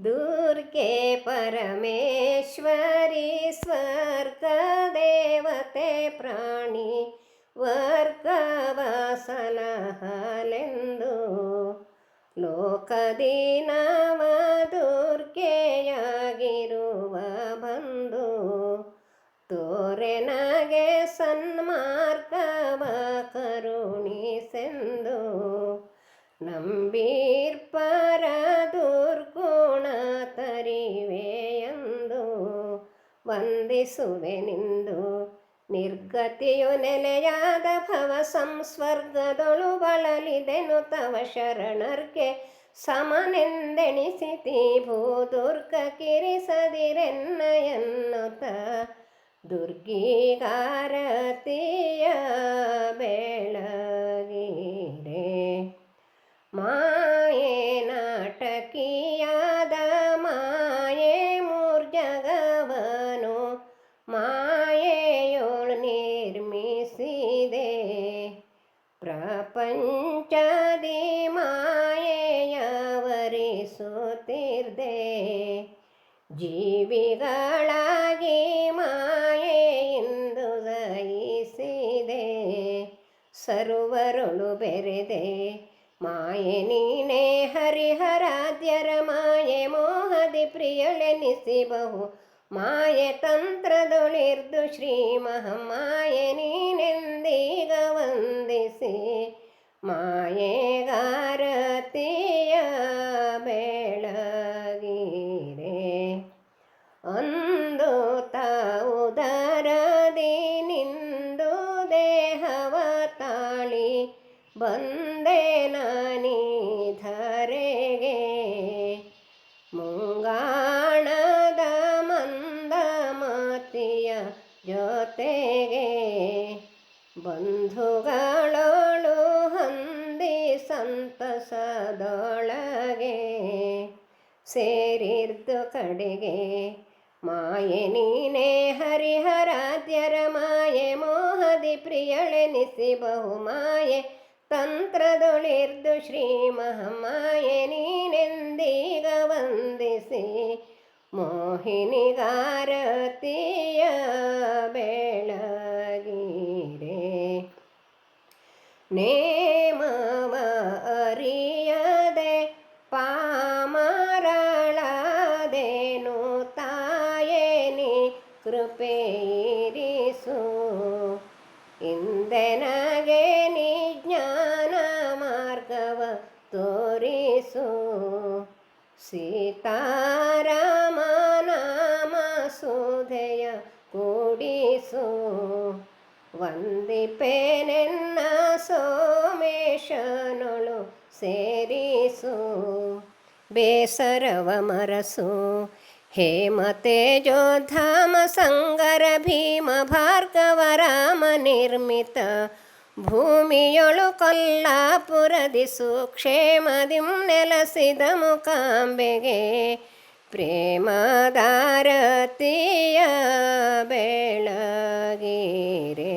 ದುರ್ಗೆ ಪರಮೇಶ್ವರಿ ಸ್ವರ್ಗ ದೇವತೆ ಪ್ರಾಣಿ ವರ್ಗವ ಸಲಹಲೆಂದು ಲೋಕದಿ ನವ ದುರ್ಗೆಯಾಗಿರುವ ಬಂದು ತೋರೆನಗೆ ಸನ್ಮಾರ್ಗವ ಕರುಣಿಸೆಂದು ನಂಬೀರ್ಪರ ವಂದಿಸುವೆನೆಂದು ನಿರ್ಗತಿಯು ನೆಲೆಯಾದ ಭವ ಸಂಸ್ವರ್ಗದೊಳು ಬಳಲಿದೆನು ತವ ಶರಣರ್ಗೆ ಸಮನೆಂದೆಣಿಸಿತಿ. ಭೂ ದುರ್ಗ ಕಿರಿಸದಿರೆನ್ನಯನ್ನುತ. ದುರ್ಗಿಗಾರತಿಯ ಬೆಳಗಿರೆ. ಮಾಯೇ ನಾಟಕಿಯಾದ ಜೀವಿಗಳಾಗಿ ಮಾಯೆಯಿಂದ ದಯಿಸಿದೆ ಸರ್ವರುಳು ಬೆರೆದೆ ಮಾಯೆ ನೀನೇ ಹರಿಹರಾದ್ಯರ ಮಾಯೆ ಮೋಹದಿ ಪ್ರಿಯಳೆನಿಸಿಬಹು. ಮಾಯೆ ತಂತ್ರದೊಳಿರ್ದು ಶ್ರೀ ಮಹಮಾಯೆ ನೀನೆಂದೀಗ ವಂದಿಸಿ. ಮಾಯೆಗಾರತಿಯ ಅಂದು ತಾವುದರದಿ ನಿಂದು ದೇಹವ ತಾಳಿ ಬಂದೆ ನಾನಿ ಧರೆಗೆ. ಮುಂಗಾಣದ ಮಂದ ಮಾತಿಯ ಜೊತೆಗೆ ಬಂಧುಗಳೋಳು ಹಂದಿ ಸಂತಸದೊಳಗೆ ಸೇರಿದ್ದು ಕಡೆಗೆ ಮಾಯೆ ನೀನೇ ಹರಿಹರಾಧ್ಯರ ಮಾಯೆ, ಮೋಹದಿ ಪ್ರಿಯಳೆನಿಸಿ ಬಹುಮಾಯೆ, ತಂತ್ರದೊಳಿರ್ದು ಶ್ರೀ ಮಹಮಾಯೆ, ನೀನೆಂದೀಗ ವಂದಿಸಿ ಮೋಹಿನಿಗಾರತಿಯ ಬೆಳಗಿರೆ. ನೇಮವ ಕೃಪೆಯಿರಿಸು. ಇಂದೆನಗೆ ನೀ ಜ್ಞಾನ ಮಾರ್ಗವ ತೋರಿಸು. ಸೀತಾರಾಮ ನಾಮ ಸುಧೆಯ ಕೂಡಿಸು. ವಂದಿಪೆನೆನ್ನ ಸೋಮೇಶನೊಳು ಸೇರಿಸು. ಬೇಸರವ ಮರಸು ಹೇಮತೇಜೋಧಾಮ ಸಂಗರ ಭೀಮ ಭಾರ್ಗವ ರಾಮ ನಿರ್ಮಿತ ಭೂಮಿಯೊಳು ಕೊಲ್ಲಾಪುರದಿ ಸುಕ್ಷೇಮದಿಂ ನೆಲಸಿದ ಮುಕಾಂಬೆಗೆ ಪ್ರೇಮದಾರತಿಯ ಬೆಳಗಿರೆ.